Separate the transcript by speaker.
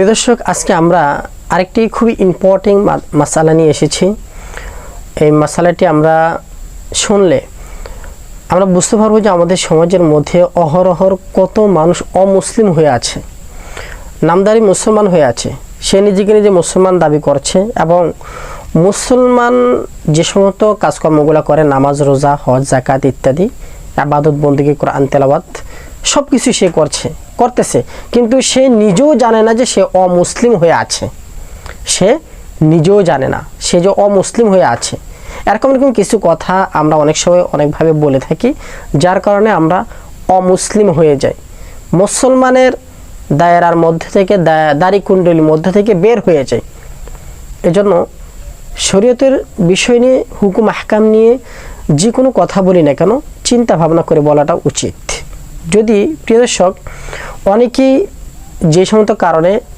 Speaker 1: প্রিয় দর্শক, আজকে আমরা আরেকটি খুবই ইম্পর্টেন্ট মশালা নিয়ে এসেছি। এই মশালাটি আমরা শুনলে আমরা বুঝতে পারব যে আমাদের সমাজের মধ্যে অহরহর কত মানুষ অমুসলিম হয়ে আছে, নামদারি মুসলমান হয়ে আছে, সে নিজেকে নিজে মুসলমান দাবি করছে এবং মুসলমান যে সমস্ত কাজকর্মগুলো করে, নামাজ, রোজা, হজ জাকাত ইত্যাদি, আবাদত বন্দিকে কোরআন তেলাবাত সব কিছু সে করছে। করতেছে। কিন্তু সে নিজেও জানে না যে সে অমুসলিম হয়ে আছে। সে নিজেও জানে না সে যে অমুসলিম হয়ে আছে। এরকম এরকম কিছু কথা আমরা অনেক সময় অনেকভাবে বলে থাকি, যার কারণে আমরা অমুসলিম হয়ে যাই। মুসলমানের দায়রার মধ্যে থেকে দা- দাড়ি কুণ্ডলীর মধ্যে থেকে বের হয়ে যায় এজন্য শরীয়তের বিষয় নিয়ে, হুকুম, আহকাম নিয়ে যে কোনো কথা বলি না কেন, চিন্তা ভাবনা করে বলাটা উচিত। যদি প্রিয় দর্শক অনেকেই যে সমস্ত কারণে